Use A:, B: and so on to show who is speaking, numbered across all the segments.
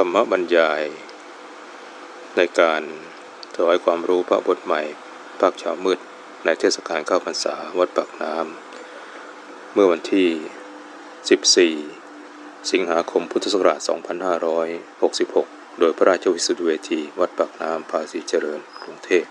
A: รรมบรรยาย ในการถวายความรู้พระบทใหม่ ภาคเช้ามืด ในเทศกาลเข้าพรรษาวัดปากน้ำ เมื่อวันที่ 14 สิงหาคมพุทธศักราช 2566 โดยพระราชวิสุทธิเวที วัดปากน้ำภาษีเจริญ กรุงเทพ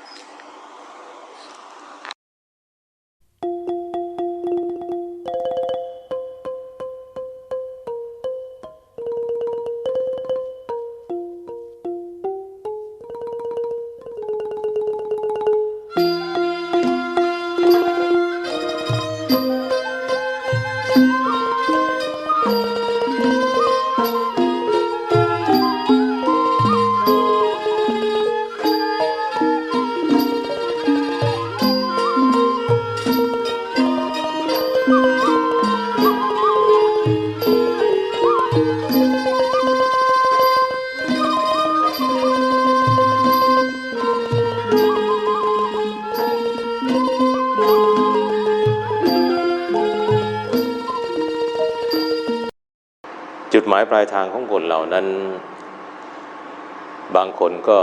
A: ายปลายทางของคนเหล่านั้น บางคนก็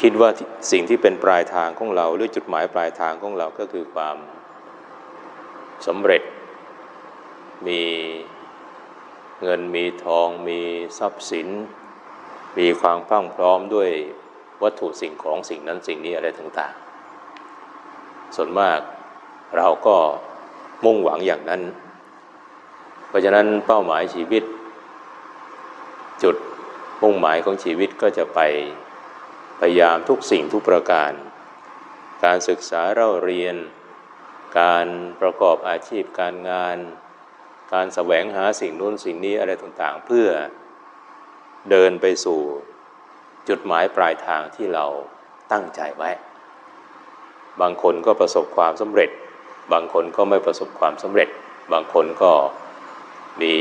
A: คิดว่าสิ่งที่เป็นปลายทางของเรา หรือจุดหมายปลายทางของเราก็คือความสำเร็จ มีเงินมีทอง มีทรัพย์สิน มีความพรั่งพร้อมด้วยวัตถุสิ่งของสิ่งนั้นสิ่งนี้อะไรต่างๆ ส่วนมากเราก็มุ่งหวังอย่างนั้น เพราะฉะนั้นเป้าหมายชีวิต จุดมุ่งหมายของชีวิตก็จะไปพยายามทุกสิ่งทุกประการ การศึกษาเราเรียน การประกอบอาชีพการงาน การแสวงหาสิ่งนู้นสิ่งนี้อะไรต่างๆ เพื่อเดินไปสู่จุดหมายปลายทางที่เราตั้งใจไว้ บางคนก็ประสบความสำเร็จ บางคนก็ไม่ประสบความสำเร็จ บางคนก็ มี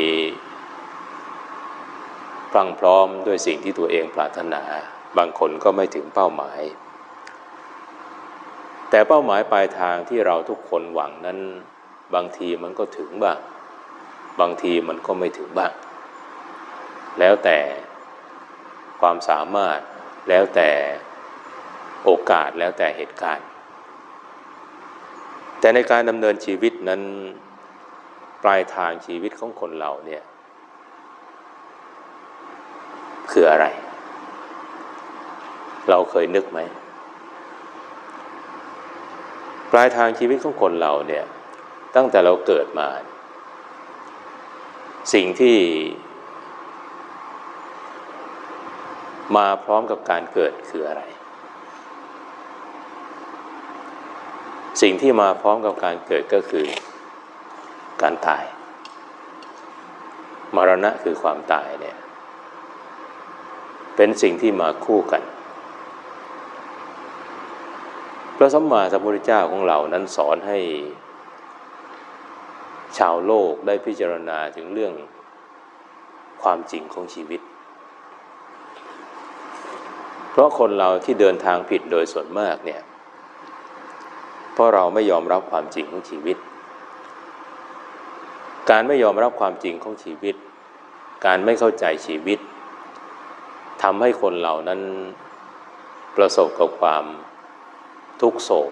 A: พรั่งพร้อมด้วยสิ่งที่ตัวเองปรารถนา บางคนก็ไม่ถึงเป้าหมาย แต่เป้าหมายปลายทางที่เราทุกคนหวังนั้น บางทีมันก็ถึงบ้าง บางทีมันก็ไม่ถึงบ้าง แล้วแต่ความสามารถแล้วแต่โอกาสแล้วแต่เหตุการณ์ แต่ในการดำเนินชีวิตนั้น ปลายทางชีวิตของคนเราเนี่ย คืออะไร เราเคยนึกไหม ปลายทางชีวิตของคนเราเนี่ย ตั้งแต่เราเกิดมา สิ่งที่ มาพร้อมกับการเกิดคืออะไร สิ่งที่มาพร้อมกับการเกิดก็คือ การตาย มรณะคือความตายเนี่ย เป็นสิ่งที่มาคู่กัน พระสัมมาสัมพุทธเจ้าของเรานั้นสอนให้ ชาวโลกได้พิจารณาถึงเรื่องความจริงของชีวิต เพราะคนเราที่เดินทางผิดโดยส่วนมากเนี่ย เพราะเราไม่ยอมรับความจริงของชีวิต การไม่ยอมรับความจริงของชีวิต การไม่เข้าใจชีวิตทำให้คนเหล่านั้นประสบกับความทุกโศก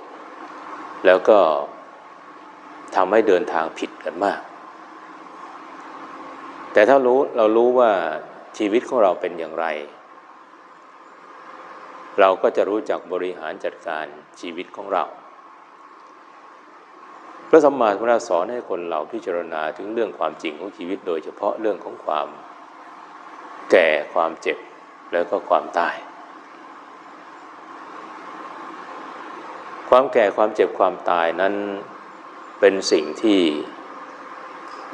A: แล้วก็ทำให้เดินทางผิดกันมาก แต่ถ้ารู้เรารู้ว่าชีวิตของเราเป็นอย่างไร เราก็จะรู้จักบริหารจัดการชีวิตของเรา พระสัมมาสัมพุทธเจ้าสอนให้คนเราพิจารณาถึงเรื่องความจริงของชีวิต โดยเฉพาะเรื่องของความแก่ความเจ็บแล้วก็ความตาย ความแก่ความเจ็บความตายนั้นเป็นสิ่งที่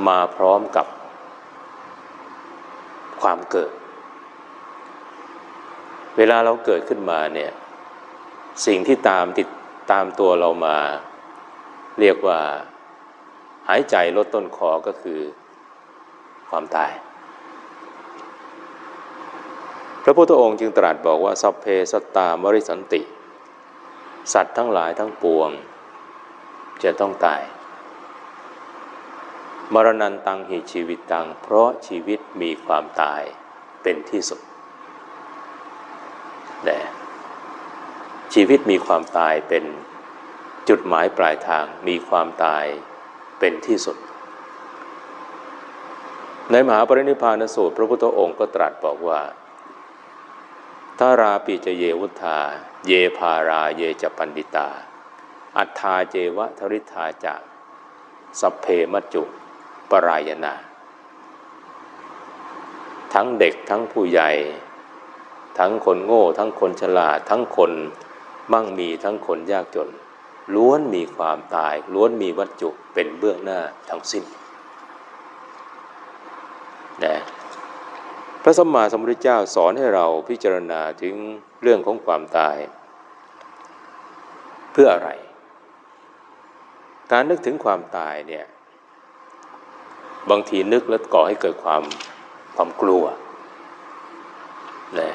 A: มาพร้อมกับความเกิด เวลาเราเกิดขึ้นมาเนี่ยสิ่งที่ตามติดตามตัวเรามา เรียกว่าหายใจลดต้นคอก็คือความตาย พระพุทธองค์จึงตรัสบอกว่าสัพเพสตตามริสันติ สัตว์ทั้งหลายทั้งปวง จะต้องตาย มรณันตังหิชีวิตตัง เพราะชีวิตมีความตายเป็นที่สุดแต่ชีวิตมีความตายเป็น จุดหมายปลายทางมีความตายเป็นที่สุด ในมหาปรินิพพานสูตร พระพุทธองค์ก็ตรัสบอกว่าทาราปิจเยวุธา เยภาราเยจปันดิตา อัฏฐาเจวะทริธาจะสัพเพมัจจุปรายนา ทั้งเด็กทั้งผู้ใหญ่ ทั้งคนโง่ ทั้งคนฉลาด ทั้งคนมั่งมีทั้งคนยากจน ล้วนมีความตาย ล้วนมีวัจจุเป็นเบื้องหน้าทั้งสิ้นนะพระสัมมาสัมพุทธเจ้าสอนให้เราพิจารณาถึงเรื่องของความตาย เพื่ออะไร การนึกถึงความตายเนี่ยบางทีนึกแล้วก่อให้เกิดความความกลัวนะ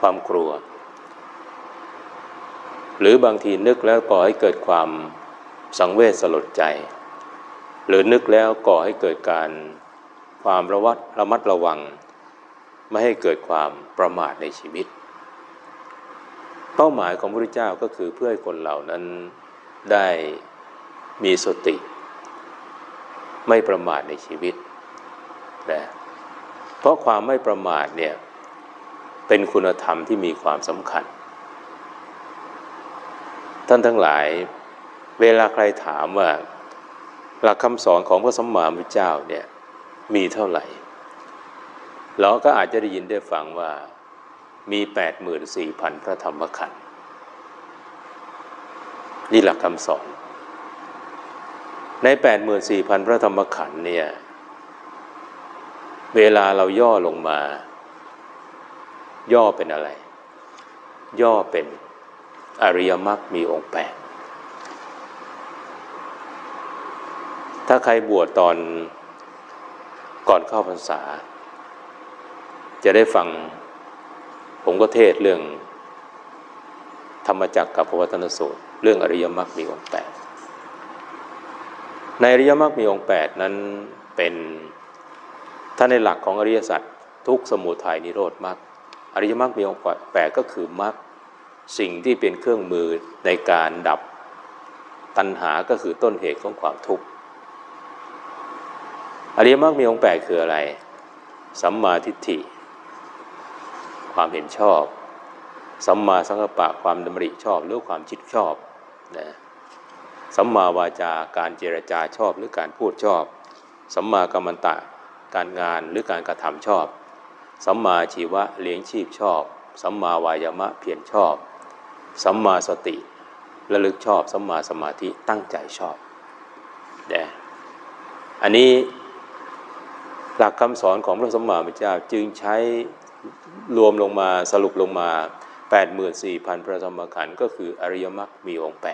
A: ความกลัว หรือบางทีนึกแล้วก่อให้เกิดความสังเวชสลดใจ หรือนึกแล้วก่อให้เกิดการความระวัดระมัดระวัง ไม่ให้เกิดความประมาทในชีวิต เป้าหมายของพระพุทธเจ้าก็คือเพื่อให้คนเหล่านั้นได้มีสติ ไม่ประมาทในชีวิตนะเพราะความไม่ประมาทเนี่ยเป็นคุณธรรมที่มีความสำคัญ ท่านทั้งหลาย เวลาใครถามว่า หลักคำสอนของพระสัมมาสัมพุทธเจ้าเนี่ยมีเท่าไหร่ เราก็อาจจะได้ยินได้ฟังว่ามี 84,000 พระธรรมขันธ์นี่หลักคำสอน ใน 84,000 พระธรรมขันธ์เนี่ย เวลาเราย่อลงมา ย่อเป็นอะไร ย่อเป็น อริยมรรคมีองค์แปดถ้าใครบวชตอนก่อนเข้าพรรษา จะได้ฟังผมก็เทศเรื่อง ธรรมจักรกับพระวัตนสูตร เรื่องอริยมรรคมีองค์แปดในอริยมรรคมีองค์แปดนั้นเป็นถ้าในหลักของอริยสัจทุกสมุทัยนิโรธมรรคอริยมรรคมีองค์แปดก็คือมรรค สิ่งที่เป็นเครื่องมือในการดับตัณหาก็คือต้นเหตุของความทุกข์อริยมรรคมีองค์แปดคืออะไร สัมมาทิฏฐิ ความเห็นชอบ สัมมาสังกัปปะความดำริชอบหรือความจิตชอบนะสัมมาวาจาการเจรจาชอบหรือการพูดชอบ สัมมากัมมันตะการงานหรือการกระทำชอบ สัมมาชีวะเลี้ยงชีพชอบ สัมมาวายามะเพียรชอบ สัมมาสติระลึกชอบสัมมาสมาธิตั้งใจชอบเดอันนี้หลักคำสอนของพระสมมาพระเจ้าจึงใช้รวมลงมาสรุปลงมา 84,000 พระธรรมขันธ์ก็คืออริยมรรคมีองค์ 8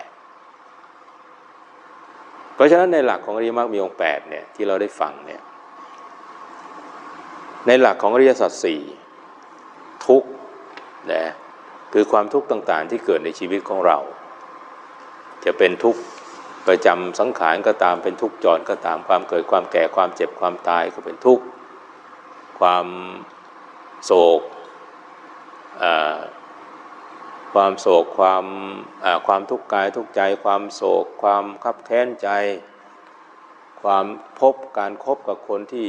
A: เพราะฉะนั้นในหลักของอริยมรรคมีองค์ 8 เนี่ยที่เราได้ฟังเนี่ยในหลักของอริยสัจสี่ทุกนะ คือความทุกข์ต่างๆ ที่เกิดในชีวิตของเรา จะเป็นทุกข์ประจำสังขารก็ตามเป็นทุกข์จรก็ตามความเกิดความแก่ความเจ็บความตายก็เป็นทุกข์ความโศกความโศกความความทุกข์กายทุกข์ใจ ความโศก ความคับแค้นใจ ความพบการครบกับคนที่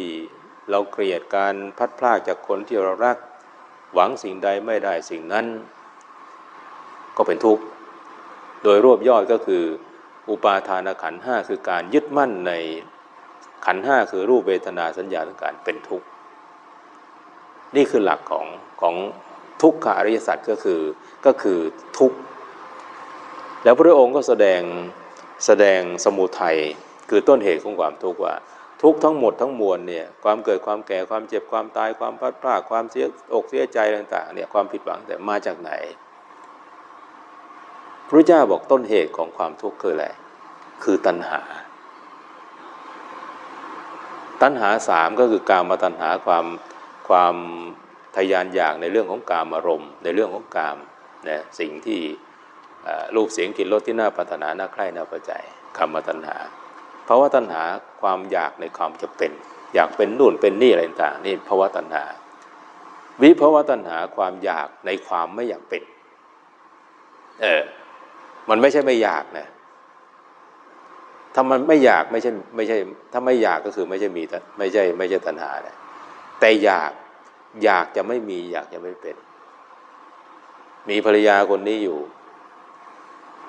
A: เราเกลียดการพัดพลากจากคนที่เรารัก หวังสิ่งใดไม่ได้สิ่งนั้น ก็เป็นทุกข์ โดยรวบยอดก็คือ อุปาทานขันห้าคือการยึดมั่นในขันห้าคือรูปเวทนาสัญญาสังการเป็นทุกข์ นี่คือหลักของของทุกขอริยสัจก็คือก็คือทุกข์ แล้วพระองค์ก็แสดงแสดงสมุทัยคือต้นเหตุของความทุกข์ว่า ทุกทั้งหมดทั้งมวลเนี่ยความเกิดความแก่ความเจ็บความตายความพลาดพลาดความเสียอกเสียใจต่างๆเนี่ยความผิดหวังแต่มาจากไหน พระเจ้าบอกต้นเหตุของความทุกข์คืออะไร คือตัณหา ตัณหาสามก็คือการมาตัณหาความความทยานอยากในเรื่องของกามอารมณ์ ในเรื่องของกามนะสิ่งที่รูปเสียงกลิ่นรสที่น่าปรารถนาน่าใคร่น่าพอใจคำมาตัณหาเพราะว่าตัณหาความอยากในความจะเป็น อยากเป็นนู่นเป็นนี่อะไรต่างนี่ภาวะตัณหา วิภาวะตัณหาความอยากในความไม่อยากเป็น เออ มันไม่ใช่ไม่อยากนะ ถ้ามันไม่อยากไม่ใช่ไม่ใช่ ถ้าไม่อยากก็คือไม่ใช่มีไม่ใช่ ไม่ใช่ตัณหานะแต่อยากอยากจะไม่มี อยากจะไม่เป็น มีภรรยาคนนี้อยู่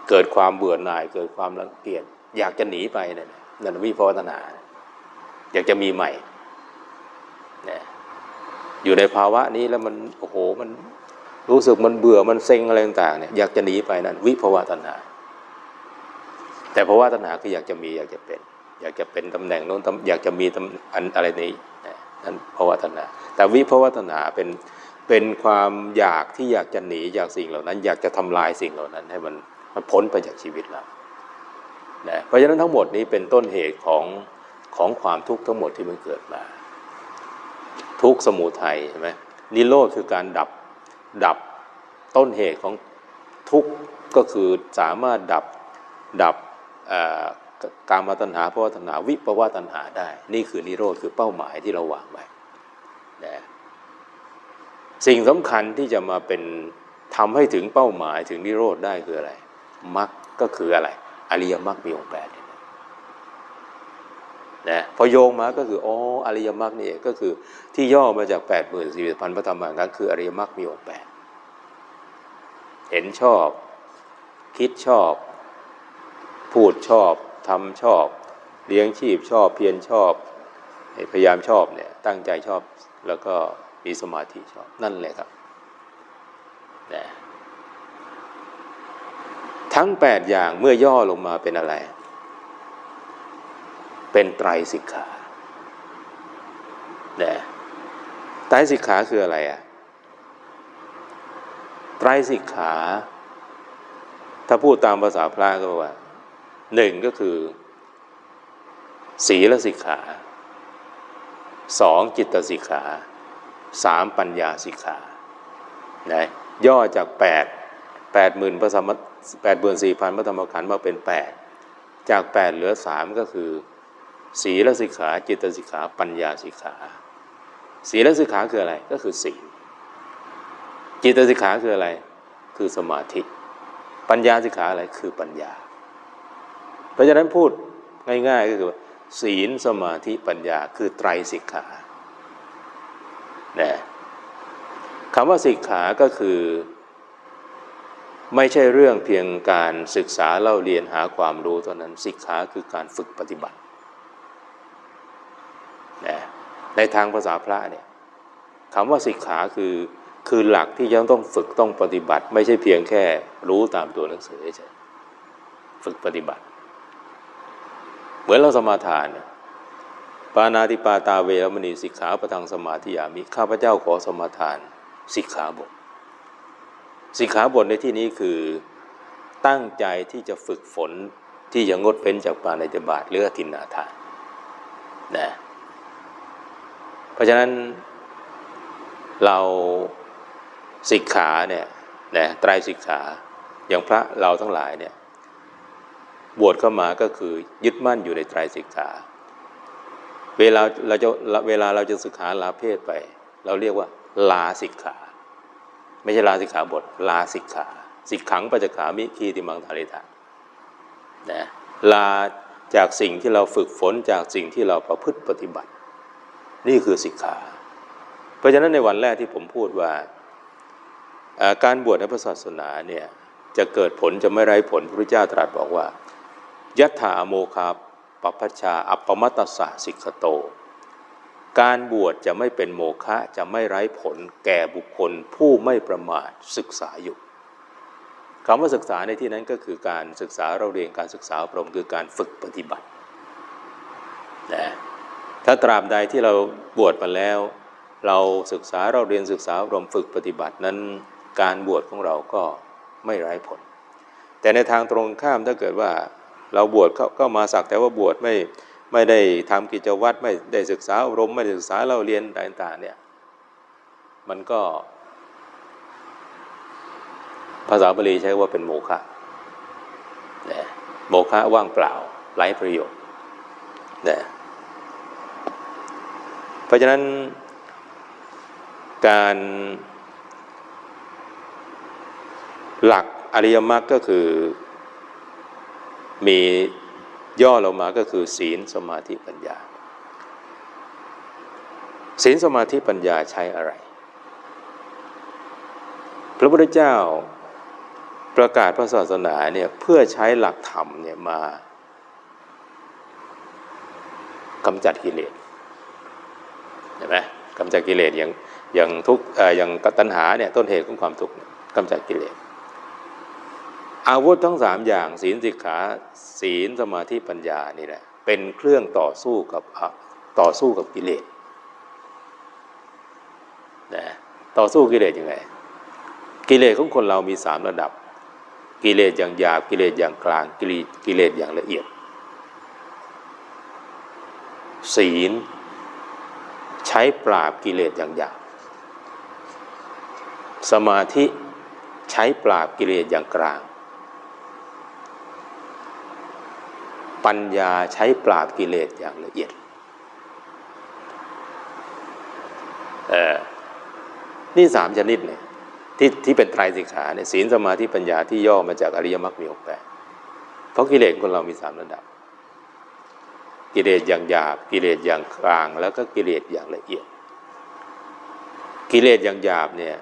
A: เกิดความเบื่อหน่าย เกิดความรังเกียจอยากจะหนีไปเนี่ยนั่นวิภวตัณหาอยากจะมีใหม่เนี่ยอยู่ในภาวะนี้แล้วมันโอ้โหมัน รู้สึกมันเบื่อมันเซ็งอะไรต่างๆเนี่ยอยากจะหนีไปนั่นวิภวตัณหา แต่ภาวะตัณหาคืออยากจะมีอยากจะเป็น อยากจะเป็นตำแหน่งโน้นอยากจะมีตำอันอะไรนี้นั่นภาวะตัณหา แต่วิภวตัณหาเป็นเป็นความอยากที่อยากจะหนีจากสิ่งเหล่านั้น อยากจะทำลายสิ่งเหล่านั้น ให้มันมันพ้นไปจากชีวิตเรานะเพราะฉะนั้นทั้งหมดนี้เป็นต้นเหตุของของความทุกข์ทั้งหมดที่มันเกิดมา ทุกสมุทัยใช่ไหมนิโรธคือการดับ ดับต้นเหตุของทุกก็คือสามารถดับดับการมาตัณหาภาวะตัณหาวิปวะตัณหาได้ นี่คือนิโรธคือเป้าหมายที่เราวางไว้นะสิ่งสำคัญที่จะมาเป็นทำให้ถึงเป้าหมายถึงนิโรธได้คืออะไรมรรคก็คืออะไร อริยมรรคมีองค์แปด นะพอโยงมาก็คืออ๋ออริยมรรคนี่ก็คือที่ย่อมาจาก8ปดหมื่นสี่พันพระธรรมขันคืออริยมรรคมีองค์แปดเห็นชอบ คิดชอบ พูดชอบทำชอบ เลี้ยงชีพชอบเพียรชอบ พยายามชอบเนี่ยตั้งใจชอบแล้วก็มีสมาธิชอบนั่นแหละครับนะทั้ง 8 อย่างเมื่อย่อลงมาเป็นอะไร เป็นไตรสิกขาเนี่ยไตรสิกขาคืออะไรอะไตรสิกขา ถ้าพูดตามภาษาพระก็ว่าหนึ่งก็คือ ศีลสิกขาสองจิตสิกขาสามปัญญาสิกขานะย่อจากแปดแปดหมื่นพระธรรมแปดหมื่นสี่พันพระธรรมขันธ์มาเป็นแปดจากแปดเหลือสามก็คือ ศีลสิกขาจิตสิกขาปัญญาสิกขา ศีลสิกขาคืออะไรก็คือศีลจิตสิกขาคืออะไร คือสมาธิ ปัญญาสิกขาอะไรคือปัญญา เพราะฉะนั้นพูดง่ายๆก็คือศีลสมาธิปัญญาคือไตรสิกขานะคำว่าสิกขาก็คือ ไม่ใช่เรื่องเพียงการศึกษาเล่าเรียนหาความรู้เท่านั้นสิกขาคือการฝึกปฏิบัติ นะในทางภาษาพระเนี่ยคำว่าสิกขาคือคือหลักที่ยังต้องฝึกต้องปฏิบัติ ไม่ใช่เพียงแค่รู้ตามตัวหนังสือเฉยฝึกปฏิบัติ เหมือนเราสมาทานปานาติปาตาเวรมณีสิกขาประทังสมาธิยามิข้าพเจ้าขอสมาทานสิกขาบทสิกขาบทในที่นี้คือตั้งใจที่จะฝึกฝนที่จะงดเว้นจากปานาติบาตหรือทินนาทานนะ เพราะฉะนั้นเราสิกขาเนี่ยนะไตรสิกขาอย่างพระเราทั้งหลายเนี่ยบวชเข้ามาก็คือยึดมั่นอยู่ในไตรสิกขา เวลาเราจะเวลาเราจะศึกษาลาเพศไป เราเรียกว่าลาสิกขา ไม่ใช่ลาสิกขาบทลาสิกขาสิกขังปัจจขามิคีติมังทาริธานะลาจากสิ่งที่เราฝึกฝนจากสิ่งที่เราประพฤติปฏิบัติ นี่คือสิกขา เพราะฉะนั้นในวันแรกที่ผมพูดว่าการบวชในพระศาสนาเนี่ยจะเกิดผลจะไม่ไร้ผลพระพุทธเจ้าตรัสบอกว่ายัตถาโมคาปปัชาอัปปมัตสสิกขโต การบวชจะไม่เป็นโมฆะจะไม่ไร้ผลแก่บุคคลผู้ไม่ประมาทศึกษาอยู่คำว่าศึกษาในที่นั้นก็คือการศึกษาเราเรียนการศึกษาอบรมคือการฝึกปฏิบัตินะ ถ้าตราบใดที่เราบวชมาแล้ว เราศึกษาเราเรียนศึกษาอรมฝึกปฏิบัตินั้นการบวชของเราก็ไม่ไร้ผล แต่ในทางตรงข้ามถ้าเกิดว่าเราบวชก็มาสักแต่ว่าบวชไม่ไม่ได้ทำกิจวัตรไม่ได้ศึกษาอบรมไม่ได้ศึกษาเราเรียนต่างๆเนี่ยมันก็ ภาษาบาลีใช้ว่าเป็นโมฆะโมฆะว่างเปล่าไร้ประโยชน์เนี่ย ราะฉะนั้นการหลักอริยมรรคก็คือ มีย่อลงมาก็คือศีลสมาธิปัญญา ศีลสมาธิปัญญาใช้อะไร พระพุทธเจ้าประกาศพระศาสนาเนี่ยเพื่อใช้หลักธรรมเนี่ยมากำจัดกิเลส เห็นไหมกำจัดกิเลสอย่างอย่างทุกอย่างตัณหาเนี่ยต้นเหตุของความทุกข์กำจัดกิเลสอาวุธทั้งสามอย่างศีลสิกขาศีลสมาธิปัญญานี่แหละเป็นเครื่องต่อสู้กับต่อสู้กับกิเลสนะต่อสู้กิเลสยังไง กิเลสของคนเรามีสามระดับ กิเลสอย่างหยาบกิเลสอย่างกลางกิเลสกิเลสอย่างละเอียด ศีล ใช้ปราบกิเลสอย่างหยาบสมาธิใช้ปราบกิเลสอย่างกลาง ปัญญาใช้ปราบกิเลสอย่างละเอียดเออนี่สามชนิดเนี่ยที่ที่เป็นไตรสิกขาเนี่ยศีลสมาธิปัญญาที่ย่อมาจากอริยมรรคมีองค์แปดเพราะกิเลสคนเรามีสามระดับ กิเลสอย่างหยาบกิเลสอย่างกลาง แล้วก็กิเลสอย่างละเอียด กิเลสอย่างหยาบเนี่ย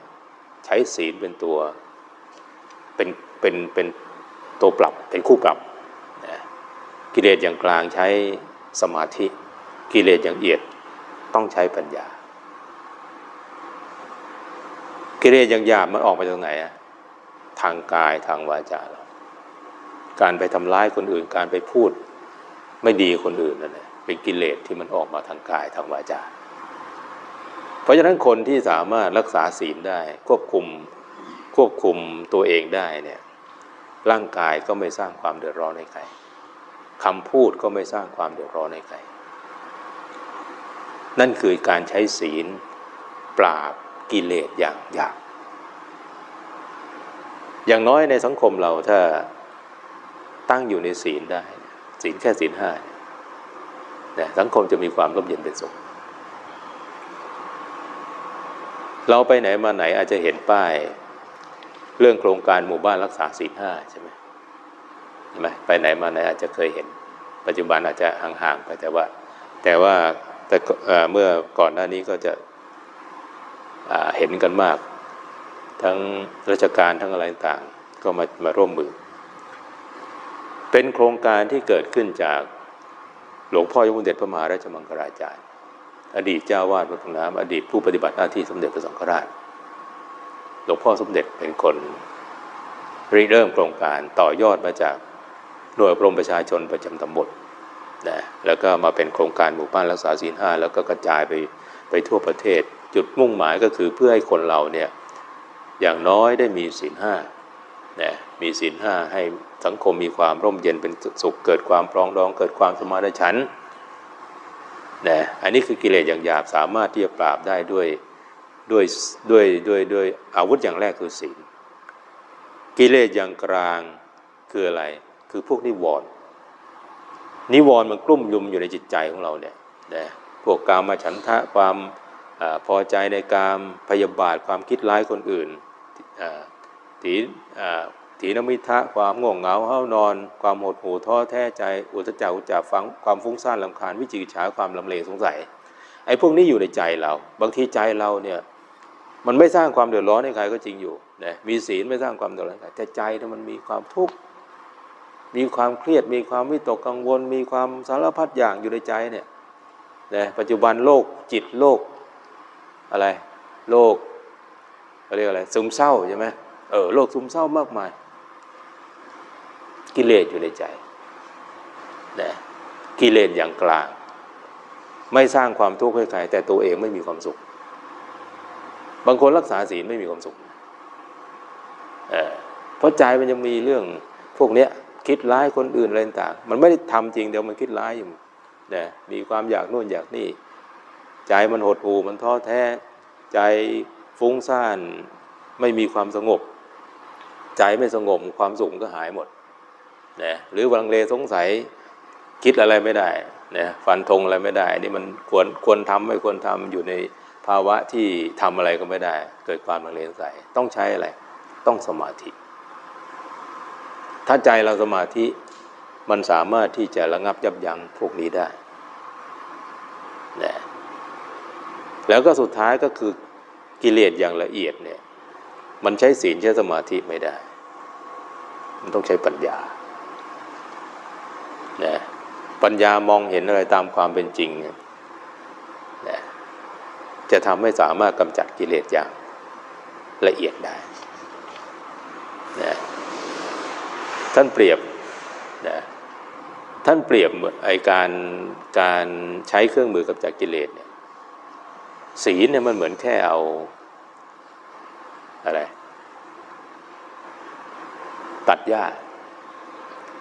A: ใช้ศีลเป็นตัวเป็นเป็นเป็นตัวปรับเป็นคู่ปรับนะกิเลสอย่างกลางใช้สมาธิ กิเลสอย่างเอียดต้องใช้ปัญญา กิเลสอย่างหยาบมันออกมาจากไหนอะทางกายทางวาจาเราการไปทำร้ายคนอื่นการไปพูด ไม่ดีคนอื่นนั่นแหละเป็นกิเลสที่มันออกมาทางกายทางวาจา เพราะฉะนั้นคนที่สามารถรักษาศีลได้ควบคุมควบคุมตัวเองได้เนี่ยร่างกายก็ไม่สร้างความเดือดร้อนให้ใครคำพูดก็ไม่สร้างความเดือดร้อนให้ใครนั่นคือการใช้ศีลปราบกิเลสอย่างหยาบอย่างน้อยในสังคมเราถ้าตั้งอยู่ในศีลได้ ศีลแค่ศีลห้าเนี่ยสังคมจะมีความร่มเย็นเป็นสุขเราไปไหนมาไหนอาจจะเห็นป้าย เรื่องโครงการหมู่บ้านรักษาศีลห้าใช่ไหมใช่ไหมไปไหนมาไหนอาจจะเคยเห็น ปัจจุบันอาจจะห่างๆไปแต่ว่า แต่ว่าแต่เมื่อก่อนหน้านี้ก็จะเห็นกันมาก ทั้งราชการทั้งอะไรต่างก็มามาร่วมมือ เป็นโครงการที่เกิดขึ้นจากหลวงพ่อยมุเด็จพระมหาราชมังคลาจารย์ อดีตเจ้าวาดวัดน้ำอดีตผู้ปฏิบัติหน้าที่สมเด็จพระสังฆราช หลวงพ่อสมเด็จเป็นคนริเริ่มโครงการต่อยอดมาจากหน่วยกรมประชาชนประจำตำบลนะแล้วก็มาเป็นโครงการหมู่บ้านรักษาศีลห้าแล้วก็กระจายไปไปทั่วประเทศ จุดมุ่งหมายก็คือเพื่อให้คนเราเนี่ยอย่างน้อยได้มีศีลห้า นะมีศีลห้าให้สังคมมีความร่มเย็นเป็นสุขเกิดความปรองดอง เกิดความสมานฉันท์นะอันนี้คือกิเลสอย่างหยาบสามารถที่จะปราบได้ด้วยด้วยด้วยด้วยด้วยอาวุธอย่างแรกคือศีลกิเลสอย่างกลางคืออะไร คือพวกนิวรณ์นิวรณ์มันกลุ่มยุมอยู่ในจิตใจของเราเนี่ยนะพวกกามาฉันทะความอพอใจในการพยาบาทความคิดร้ายคนอื่น ถีถีนมิทะความง่วงเหงาเห้านอน ความหดหู่ท้อแท้ใจ อุตจักอุจจาฟังความฟุ้งซ่านลำคาญวิจิกิจฉาความลำเลงสงสัยไอ้พวกนี้อยู่ในใจเรา บางทีใจเราเนี่ยมันไม่สร้างความเดือดร้อนให้ใครก็จริงอยู่นะมีศีลไม่สร้างความเดือดร้อนให้แต่ใจเนี่ยมันมีความทุกข์มีความเครียดมีความวิตกกังวล มีความสารพัดอย่างอยู่ในใจเนี่ยนะปัจจุบันโลกจิตโลกอะไรโลกเขาเรียกอะไรซึมเศร้าใช่ไหม เออโรคซึมเศร้ามากมาย กิเลสอยู่ในใจนะกิเลสอย่างกลาง ไม่สร้างความทุกข์ให้ใครแต่ตัวเองไม่มีความสุข บางคนรักษาศีลไม่มีความสุขเออเพราะใจมันยังมีเรื่องพวกเนี้ยคิดร้ายคนอื่นอะไรต่างมันไม่ได้ทำจริงเดี๋ยวมันคิดร้ายอยู่นะมีความอยากนู่นอยากนี่ ใจมันหดหู่มันท้อแท้ ใจฟุ้งซ่านไม่มีความสงบ ใจไม่สงบความสุขก็หายหมดนะหรือวังเลสงสัยคิดอะไรไม่ได้นะฟันธงอะไรไม่ได้ นี่มันควรควรทำไม่ควรทำอยู่ในภาวะที่ทำอะไรก็ไม่ได้ เกิดความลังเลสงสัยต้องใช้อะไร ต้องสมาธิ ถ้าใจเราสมาธิมันสามารถที่จะระงับยับยั้งพวกนี้ได้นะแล้วก็สุดท้ายก็คือกิเลสอย่างละเอียดเนี่ย มันใช้ศีลใช้สมาธิไม่ได้ มันต้องใช้ปัญญานะปัญญามองเห็นอะไรตามความเป็นจริงเนี่ยนะจะทำให้สามารถกำจัดกิเลสอย่างละเอียดได้นะท่านเปรียบนะท่านเปรียบไอการการใช้เครื่องมือกำจัดกิเลสเนี่ยศีลเนี่ยมันเหมือนแค่เอาอะไร ตัดหญ้า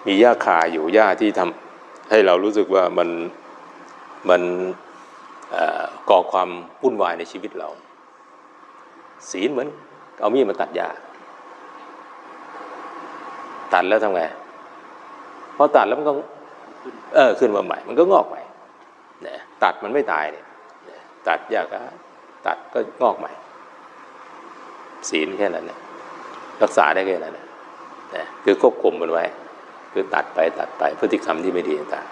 A: มีหญ้าคาอยู่หญ้าที่ทำให้เรารู้สึกว่ามันมันก่อความวุ่นวายในชีวิตเรา ศีลเหมือน เอามีดมาตัดหญ้าตัดแล้วทำไงพอตัดแล้วมันก็เออขึ้นมาใหม่ มันก็งอกใหม่เนี่ยตัดมันไม่ตายเนี่ยตัดยากก็ตัดก็งอกใหม่ ศีลแค่นั้นเนี่ยรักษาได้แค่นั้นนะ นะคือควบคุมมันไว้ คือตัดไปตัดไปพฤติกรรมที่ไม่ดีต่าง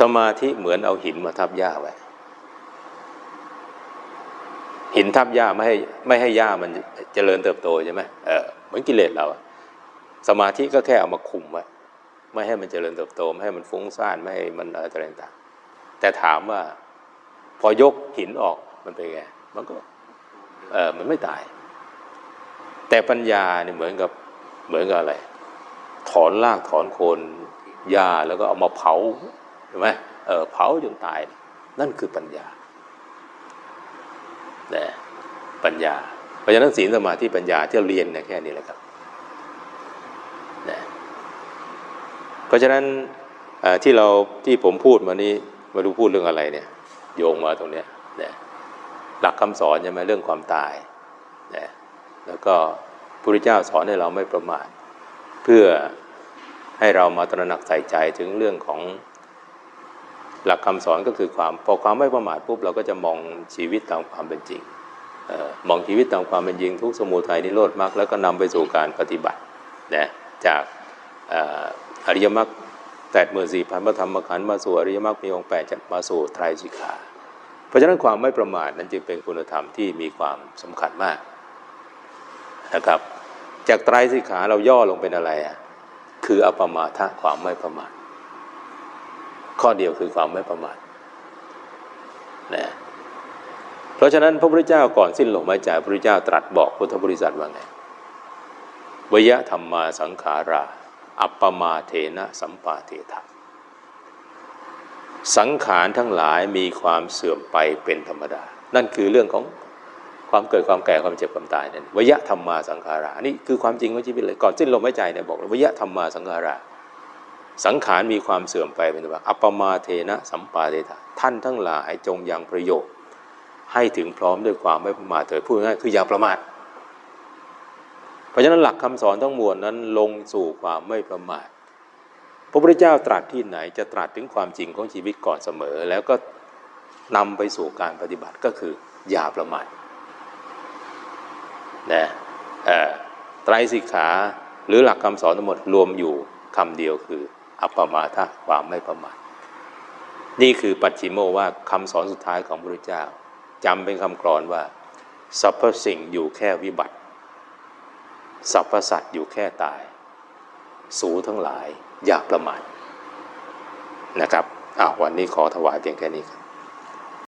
A: สมาธิเหมือนเอาหินมาทับหญ้าไว้หินทับหญ้าไม่ให้ไม่ให้หญ้ามันเจริญเติบโตใช่ไหมเออเหมือนกิเลสเราสมาธิก็แค่เอามาคุมไว้ไม่ให้มันเจริญเติบโตไม่ให้มันฟุ้งซ่านไม่ให้มันอะไรต่างๆแต่ถามว่า พอยกหินออกมันเป็นไงมันก็เออมันไม่ตาย แต่ปัญญาเนี่ยเหมือนกับ เหมือนกับอะไร ถอนรากถอนโคนหญ้าแล้วก็เอามาเผาใช่ไหมเออเผาจนตาย นั่นคือปัญญานะปัญญา เพราะฉะนั้นศีลสมาธิปัญญาที่เราเรียนเนี่ยแค่นี้แหละครับนะเพราะฉะนั้นที่เราที่ผมพูดมานี้ม่รู้พูดเรื่องอะไรเนี่ย โยงมาตรงเนี้ยนะหลักคำสอนใช่ไหมเรื่องความตายนะแล้วก็ พระพุทธเจ้าสอนให้เราไม่ประมาทเพื่อให้เรามาตระหนักใส่ใจถึงเรื่องของหลักคำสอนก็คือความพอความไม่ประมาทปุ๊บเราก็จะมองชีวิตตามความเป็นจริงออมองชีวิตตามความเป็นจริงทุกสมุทัยนิโรธมรรคแล้วก็นำไปสู่การปฏิบัตินะจากอริยมรรคแปดหมื่นสี่พันพระธรรมขันธ์มาสู่อริยมรรคมีองค์แปดจะมาสู่ไตรสิกขา เพราะฉะนั้นความไม่ประมาทนั้นจึงเป็นคุณธรรมที่มีความสำคัญมาก นะครับ จากไตรสิกขาเราย่อลงเป็นอะไรอะคืออปมาทะความไม่ประมาทข้อเดียวคือความไม่ประมาทนะเพราะฉะนั้นพระพุทธเจ้าก่อนสิ้นลมหายใจพระพุทธเจ้าตรัสบอกพุทธบริษัทว่าไงวยะธรรมมาสังขารา อัปปมาเทนะสัมปาเทถะสังขารทั้งหลายมีความเสื่อมไปเป็นธรรมดา นั่นคือเรื่องของ ความเกิดความแก่ความเจ็บความตายนั่นวยะธรรมมาสังขารานี่คือความจริงของชีวิตเลยก่อนสิ้นลมหายใจเนี่ยบอกเลยวยะธรรมมาสังขาราสังขารมีความเสื่อมไปเป็นธรรมดาอัปมาเทนะสัมปาเทถะท่านทั้งหลายจงยังประโยชน์ให้ถึงพร้อมด้วยความไม่ประมาทเถิดพูดง่ายคืออย่าประมาทเพราะฉะนั้นหลักคำสอนทั้งมวลนั้นลงสู่ความไม่ประมาทพระพุทธเจ้าตรัสที่ไหนจะตรัสถึงความจริงของชีวิตก่อนเสมอ แล้วก็นำไปสู่การปฏิบัติก็คืออย่าประมาท นะไตรสิกขาหรือหลักคำสอนทั้งหมดรวมอยู่คำเดียวคืออัปปมาทะความไม่ประมาทนี่คือปัจฉิโมว่าคำสอนสุดท้ายของพระพุทธเจ้าจำเป็นคำกรอนว่าสรรพสิ่งอยู่แค่วิบัติสรรพสัตว์อยู่แค่ตาย สูทั้งหลายอย่าประมาทนะครับอ้าววันนี้ขอถวายเพียงแค่นี้ครับ